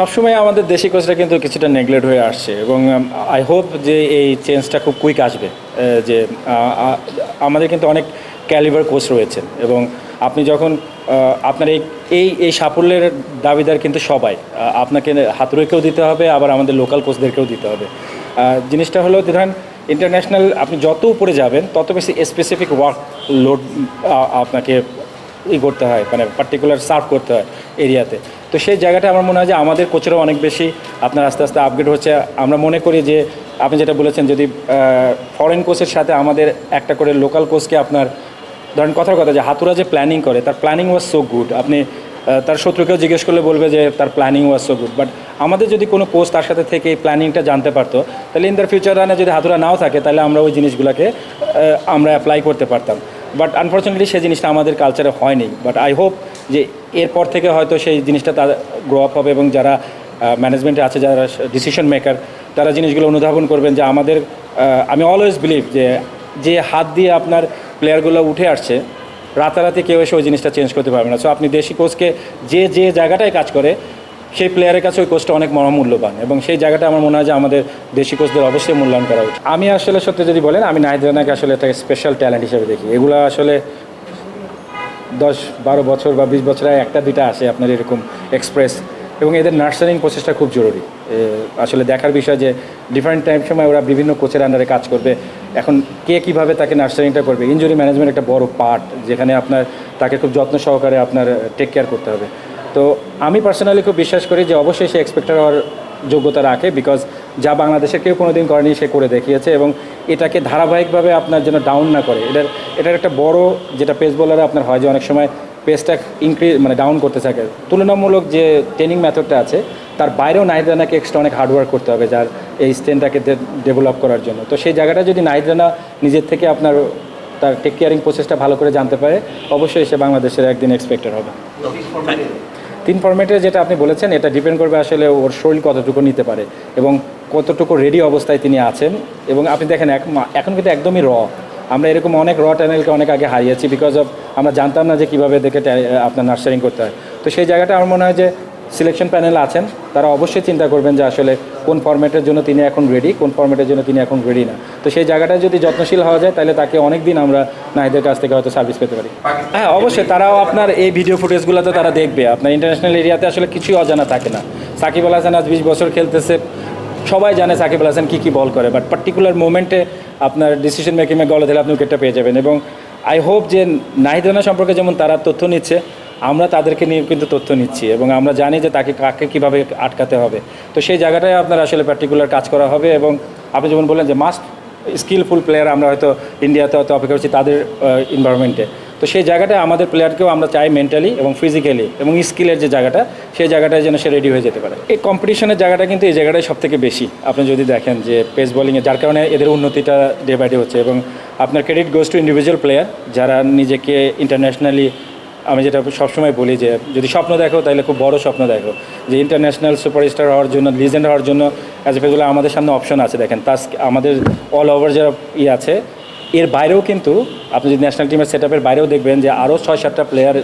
সবসময় আমাদের দেশি কোচটা কিন্তু কিছুটা নেগলেক্ট হয়ে আসছে এবং আই হোপ যে এই চেঞ্জটা খুব কুইক আসবে যে আমাদের কিন্তু অনেক ক্যালিবার কোচ রয়েছেন এবং আপনি যখন আপনার এই এই এই সাফল্যের দাবিদার কিন্তু সবাই আপনাকে হাতুড়েকেও দিতে হবে, আবার আমাদের লোকাল কোচদেরকেও দিতে হবে। জিনিসটা হলো ধরেন ইন্টারন্যাশনাল আপনি যত উপরে যাবেন, তত বেশি স্পেসিফিক ওয়ার্ক লোড আপনাকে ই করতে হয় মানে পার্টিকুলার সার্ভ করতে হয় এরিয়াতে তো সেই জায়গাটা আমার মনে হয় যে আমাদের কোচেরও অনেক বেশি আপনার আস্তে আস্তে আপগ্রেড হচ্ছে। আমরা মনে করি যে আপনি যেটা বলেছেন যদি ফরেন কোচের সাথে আমাদের একটা করে লোকাল কোচকে আপনার, ধরেন কথার কথা যে হাতুরা যে প্ল্যানিং করে, তার প্ল্যানিং ওয়াজ সো গুড আপনি তার শত্রুকেও জিজ্ঞেস করলে বলবে যে তার planning was so good but আমাদের যদি কোনো কোচ তার সাথে থেকে এই প্ল্যানিংটা জানতে পারতো, তাহলে ইন দ্য ফিউচার রানে যদি হাতুরা নাও থাকে, তাহলে আমরা ওই জিনিসগুলোকে আমরা অ্যাপ্লাই করতে পারতাম। বাট আনফর্চুনেটলি সেই জিনিসটা আমাদের কালচারে হয়নি। বাট আই হোপ যে এরপর থেকে হয়তো সেই জিনিসটা তার গ্রো আপ হবে এবং যারা ম্যানেজমেন্টে আছে, যারা ডিসিশন মেকার তারা জিনিসগুলো অনুধাবন করবেন যে আমাদের আমি অলওয়েজ বিলিভ যে যে হাত দিয়ে আপনার প্লেয়ারগুলো উঠে আসছে, রাতারাতি কেউ এসে ওই জিনিসটা চেঞ্জ করতে পারবে না। সো আপনি দেশি কোচকে যে যে জায়গাটায় কাজ করে সেই প্লেয়ারের কাছে ওই কোচটা অনেক মহামূল্যবান এবং সেই জায়গাটা আমার মনে হয় যে আমাদের দেশি কোচদের অবশ্যই মূল্যায়ন করা উচিত। আমি আসলে সত্যি যদি বলেন, আমি নাহিদ রানাকে আসলে একটা স্পেশাল ট্যালেন্ট হিসেবে দেখি। এগুলো আসলে দশ বারো বছর বা বিশ বছরে একটা, দুইটা আসে আপনার এরকম এক্সপ্রেস এবং এদের নার্সারিং প্রসেসটা খুব জরুরি। আসলে দেখার বিষয় যে ডিফারেন্ট টাইম সময় ওরা বিভিন্ন কোচের আন্ডারে কাজ করবে। এখন কে কীভাবে তাকে নার্সারিংটা করবে? ইঞ্জুরি ম্যানেজমেন্ট একটা বড় পার্ট যেখানে আপনার তাকে খুব যত্ন সহকারে আপনার টেক কেয়ার করতে হবে। তো আমি পার্সোনালি খুব বিশ্বাস করি যে অবশ্যই সে এক্সপেক্টার হওয়ার যোগ্যতা রাখে বিকজ যা বাংলাদেশের কেউ কোনো দিন করেনি সে করে দেখিয়েছে এবং এটাকে ধারাবাহিকভাবে আপনার যেন ডাউন না করে। এটার এটার একটা বড় যেটা পেস বোলারে আপনার হয় যে অনেক সময় পেসটা ইনক্রিজ মানে ডাউন করতে থাকে। তুলনামূলক যে ট্রেনিং মেথডটা আছে, তার বাইরেও নাহিদ এক্সট্রা অনেক হার্ডওয়ার্ক করতে হবে যার এই স্ট্রেনটাকে ডেভেলপ করার জন্য। তো সেই জায়গাটা যদি নাহিদ নিজের থেকে আপনার, তার টেক কেয়ারিং প্রসেসটা ভালো করে জানতে পারে, অবশ্যই সে বাংলাদেশের একদিন এক্সপেক্টেড হবে। তিন ফর্মেটে যেটা আপনি বলেছেন, এটা ডিপেন্ড করবে আসলে ওর শরীর কতটুকু নিতে পারে এবং কতটুকু রেডি অবস্থায় তিনি আছেন। এবং আপনি দেখেন এখন কিন্তু একদমই র আমরা এরকম অনেক র ট্যানেলকে অনেক আগে হারিয়েছি বিকজ অফ আমরা জানতাম না যে কীভাবে দেখে আপনার নার্সারিং করতে হয়। তো সেই জায়গাটা আমার মনে হয় যে সিলেকশন প্যানেল আছেন তারা অবশ্যই চিন্তা করবেন যে আসলে কোন ফরম্যাটের জন্য তিনি এখন রেডি কোন ফরম্যাটের জন্য তিনি এখন রেডি না। তো সেই জায়গাটায় যদি যত্নশীল হওয়া যায় তাহলে তাকে অনেক দিন আমরা নাহিদের কাছ থেকে হয়তো সার্ভিস পেতে পারি। হ্যাঁ অবশ্যই তারাও আপনার এই ভিডিও ফুটেজগুলোতে তারা দেখবে। আপনার ইন্টারন্যাশনাল এরিয়াতে আসলে কিছুই অজানা থাকে না। সাকিব আল হাসান আজ বিশ বছর খেলতেছে সবাই জানে সাকিব আল হাসান কী কী বল করে বাট পার্টিকুলার মোমেন্টে আপনার ডিসিশন মেকিংয়ে গলে দিলে আপনি উইকেটটা পেয়ে যাবেন। এবং আই হোপ যে নাহিদ রানা সম্পর্কে যেমন তারা তথ্য নিচ্ছে আমরা তাদেরকে নিয়ে কিন্তু তথ্য নিচ্ছি এবং আমরা জানি যে তাকে কাকে কীভাবে আটকাতে হবে। তো সেই জায়গাটায় আপনার আসলে পার্টিকুলার কাজ করা হবে এবং আপনি যেমন বললেন যে মাস্ট স্কিলফুল প্লেয়ার আমরা হয়তো ইন্ডিয়াতে হয়তো অপেক্ষা করছি তাদের এনভায়রনমেন্টে তো সেই জায়গাটায় আমাদের প্লেয়ারকেও আমরা চাই মেন্টালি এবং ফিজিক্যালি এবং স্কিলের যে জায়গাটা, সেই জায়গাটায় যেন সে রেডি হয়ে যেতে পারে। এই কম্পিটিশনের জায়গাটা কিন্তু এই জায়গাটাই সব থেকে বেশি। আপনি যদি দেখেন যে পেস বোলিংয়ে যার কারণে এদের উন্নতিটা ডে বাই ডে হচ্ছে এবং আপনার credit goes to individual player যারা নিজেকে ইন্টারন্যাশনালি আমি যেটা সবসময় বলি যে, যদি স্বপ্ন দেখো, তাহলে খুব বড় স্বপ্ন দেখো। যে ইন্টারন্যাশনাল সুপারস্টার হওয়ার জন্য লিজেন্ড হওয়ার জন্য অ্যাজ এ ফেজুল্লাহ আমাদের সামনে অপশন আছে দেখেন। তাস আমাদের অল ওভার যারা ই আছে, এর বাইরেও কিন্তু আপনি যদি ন্যাশনাল টিমের সেট আপের বাইরেও দেখবেন যে আরও ছয়, সাতটা প্লেয়ার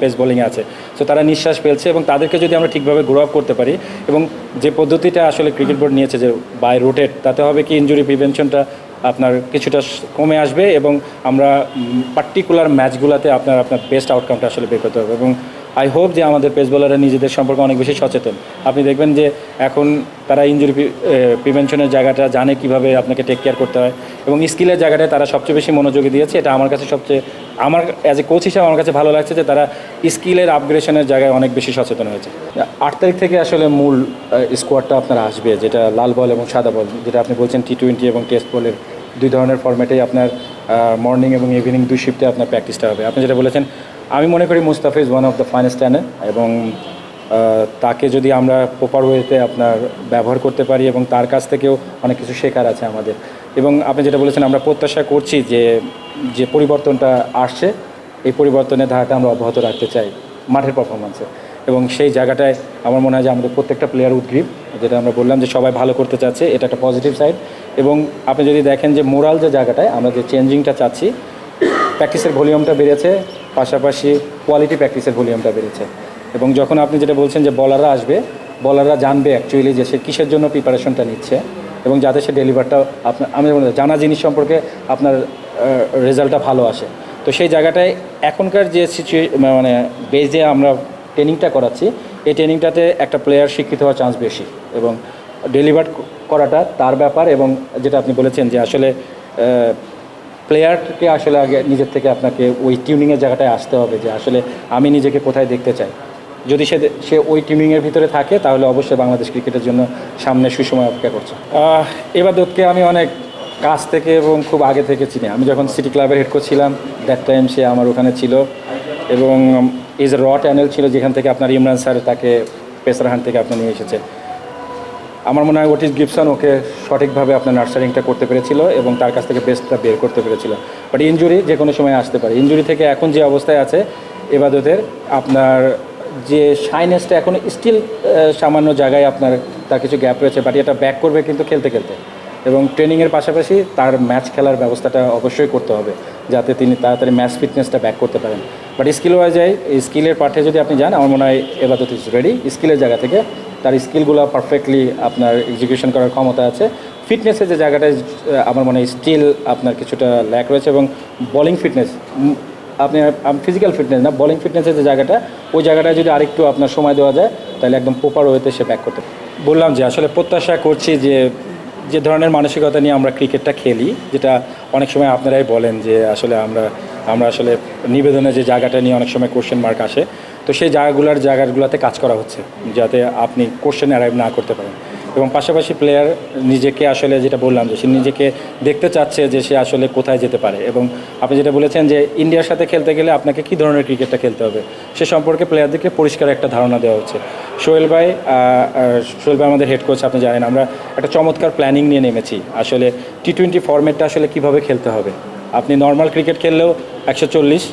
পেস বোলিংয়ে আছে। তো তারা নিঃশ্বাস ফেলছে এবং তাদেরকে যদি আমরা ঠিকভাবে গ্রো আপ করতে পারি এবং যে পদ্ধতিটা আসলে ক্রিকেট বোর্ড নিয়েছে যে বাই রোটেট তাতে হবে কি ইঞ্জুরি প্রিভেনশনটা আপনার কিছুটা কমে আসবে এবং আমরা পার্টিকুলার ম্যাচগুলোতে আপনার আপনার বেস্ট আউটকামটা আসলে বের করতে হবে এবং আই হোপ যে আমাদের পেস বোলাররা নিজেদের সম্পর্কে অনেক বেশি সচেতন। আপনি দেখবেন যে এখন তারা ইঞ্জুরি প্রিভেনশনের জায়গাটা জানে কীভাবে আপনাকে টেক কেয়ার করতে হয় এবং স্কিলের জায়গাটায় তারা সবচেয়ে বেশি মনোযোগী দিয়েছে। এটা আমার কাছে সবচেয়ে আমার অ্যাজ এ কোচ হিসাবে আমার কাছে ভালো লাগছে যে তারা স্কিলের আপগ্রেশনের জায়গায় অনেক বেশি সচেতন হয়েছে। আট তারিখ থেকে আসলে মূল স্কোয়াডটা আপনার আসবে, যেটা লাল বল এবং সাদা বল, যেটা আপনি বলছেন টি টোয়েন্টি এবং টেস্ট বলের দুই ধরনের ফরম্যাটেই আপনার মর্নিং এবং ইভিনিং দুই শিফটে আপনার প্র্যাকটিসটা হবে। আপনি যেটা বলেছেন আমি মনে করি Mustafa is one of the finest talent এবং তাকে যদি আমরা প্রপার ওয়েতে আপনার ব্যবহার করতে পারি এবং তার কাছ থেকেও অনেক কিছু শেখার আছে আমাদের। এবং আপনি যেটা বলেছেন, আমরা প্রত্যাশা করছি যে যে পরিবর্তনটা আসছে, এই পরিবর্তনের ধারাটা আমরা অব্যাহত রাখতে চাই মাঠের পারফরমেন্সে এবং সেই জায়গাটায় আমার মনে হয় যে আমাদের প্রত্যেকটা প্লেয়ার উদ্গ্রীব, যেটা আমরা বললাম যে সবাই ভালো করতে চাচ্ছে, এটা একটা পজিটিভ সাইড এবং আপনি যদি দেখেন যে মোরাল যে জায়গাটায় আমরা যে চেঞ্জিংটা চাচ্ছি প্র্যাকটিসের ভলিউমটা বেড়েছে পাশাপাশি কোয়ালিটি প্র্যাকটিসের ভলিউমটা বেড়েছে। এবং যখন আপনি যেটা বলছেন যে বলাররা আসবে বলাররা জানবে অ্যাকচুয়ালি যে সে কিসের জন্য প্রিপারেশনটা নিচ্ছে এবং যাতে সে ডেলিভারটা আপনার আমি জানা জিনিস সম্পর্কে আপনার রেজাল্টটা ভালো আসে। তো সেই জায়গাটায় এখনকার যে সিচুয়ে মানে যে আমরা ট্রেনিংটা করাচ্ছি, এই ট্রেনিংটাতে একটা প্লেয়ার শিক্ষিত হওয়ার চান্স বেশি এবং ডেলিভার করাটা তার ব্যাপার এবং যেটা আপনি বলেছেন যে আসলে প্লেয়ারকে আসলে আগে নিজের থেকে আপনাকে ওই টিউনিংয়ের জায়গাটায় আসতে হবে যে আসলে আমি নিজেকে কোথায় দেখতে চাই। যদি সে সে ওই টিউনিংয়ের ভিতরে থাকে, তাহলে অবশ্যই বাংলাদেশ ক্রিকেটের জন্য সামনে সুসময় অপেক্ষা করছে। এবার দত্তকে আমি অনেক কাছ থেকে এবং খুব আগে থেকে চিনি। আমি যখন সিটি ক্লাবের হেড কোচ ছিলাম দ্যাট টাইম সে আমার ওখানে ছিল এবং ইজ র চ্যানেল ছিল যেখান থেকে আপনার ইমরান স্যার তাকে পেসারহান থেকে আপনি নিয়ে এসেছে। আমার মনে হয় ওটিস গিবসন ওকে সঠিকভাবে আপনার নার্সারিংটা করতে পেরেছিল এবং তার কাছ থেকে বেস্টটা বের করতে পেরেছিল। বাট ইনজুরি যে কোনো সময় আসতে পারে। ইনজুরি থেকে এখন যে অবস্থায় আছে, এবাদতের আপনার যে শাইনেসটা এখন স্টিল সামান্য জায়গায় আপনার তার কিছু গ্যাপ রয়েছে বাট এটা ব্যাক করবে কিন্তু খেলতে খেলতে। এবং ট্রেনিংয়ের পাশাপাশি তার ম্যাচ খেলার ব্যবস্থাটা অবশ্যই করতে হবে, যাতে তিনি তাড়াতাড়ি ম্যাচ ফিটনেসটা ব্যাক করতে পারেন। বাট স্কিল ওয়াইজাই স্কিলের পাঠে যদি আপনি যান, আমার মনে হয় এবাদত ইজ রেডি স্কিলের জায়গা থেকে তার স্কিলগুলো পারফেক্টলি আপনার এক্সিকিউশন করার ক্ষমতা আছে। ফিটনেসের যে জায়গাটায় আমার মনে হয় স্টিল আপনার কিছুটা ল্যাক রয়েছে এবং বোলিং ফিটনেস আপনি ফিজিক্যাল ফিটনেস না বোলিং ফিটনেসের যে জায়গাটা, ওই জায়গাটায় যদি আরেকটু আপনার সময় দেওয়া যায়, তাহলে একদম প্রপার ওয়েতে সে ব্যাক করতে বললাম যে আসলে প্রত্যাশা করছি যে যে ধরনের মানসিকতা নিয়ে আমরা ক্রিকেটটা খেলি, যেটা অনেক সময় আপনারাই বলেন যে আসলে আমরা আমরা আসলে নিবেদনে যে জায়গাটা নিয়ে অনেক সময় কোশ্চেন মার্ক আসে। তো সেই জায়গাগুলোর জায়গাগুলোতে কাজ করা হচ্ছে, যাতে আপনি কোশ্চেন অ্যারাইভ না করতে পারেন। এবং পাশাপাশি প্লেয়ার নিজেকে আসলে যেটা বললাম যে সে নিজেকে দেখতে চাচ্ছে যে সে আসলে কোথায় যেতে পারে। এবং আপনি যেটা বলেছেন যে ইন্ডিয়ার সাথে খেলতে গেলে আপনাকে কী ধরনের ক্রিকেটটা খেলতে হবে, সে সম্পর্কে প্লেয়ারদেরকে পরিষ্কার একটা ধারণা দেওয়া হচ্ছে। সোহেল ভাই সোহেল ভাই আমাদের হেড কোচ আপনি জানেন, আমরা একটা চমৎকার প্ল্যানিং নিয়ে নেমেছি। আসলে টি টোয়েন্টি ফর্মেটটা আসলে কীভাবে খেলতে হবে? আপনি নর্মাল ক্রিকেট খেললেও একশো চল্লিশ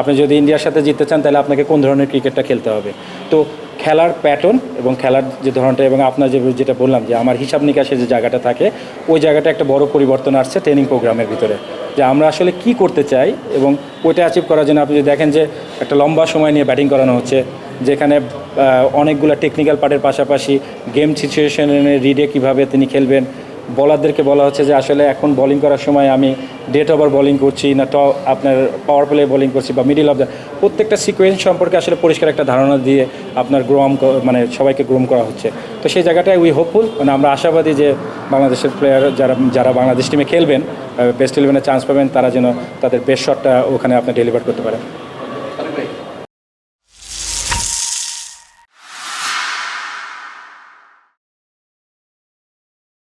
আপনি যদি ইন্ডিয়ার সাথে জিততে চান, তাহলে আপনাকে কোন ধরনের ক্রিকেটটা খেলতে হবে? তো খেলার প্যাটার্ন এবং খেলার যে ধরনটা এবং আপনার যে যেটা বললাম যে আমার হিসাব নিকাশের যে জায়গাটা থাকে, ওই জায়গাটা একটা বড় পরিবর্তন আসছে ট্রেনিং প্রোগ্রামের ভিতরে। যে আমরা আসলে কি করতে চাই এবং ওইটা অ্যাচিভ করার জন্য আপনি যদি দেখেন যে একটা লম্বা সময় নিয়ে ব্যাটিং করানো হচ্ছে, যেখানে অনেকগুলো টেকনিক্যাল পার্টের পাশাপাশি গেম সিচুয়েশনে রিডে কীভাবে তিনি খেলবেন বলারদেরকে বলা হচ্ছে যে আসলে এখন বোলিং করার সময় আমি ডেট ওভার বোলিং করছি না ট আপনার পাওয়ার প্লে বোলিং করছি বা মিডিল অফ দ্য প্রত্যেকটা সিকোয়েন্স সম্পর্কে আসলে পরিষ্কার একটা ধারণা দিয়ে আপনার গ্রোম মানে সবাইকে গ্রোম করা হচ্ছে। তো সেই জায়গাটায় উই হোপফুল মানে আমরা আশাবাদী যে বাংলাদেশের প্লেয়ার যারা যারা বাংলাদেশ টিমে খেলবেন বেস্ট ইলেভেনে চান্স পাবেন, তারা যেন তাদের বেস্ট শটটা ওখানে আপনি ডেলিভার করতে পারেন।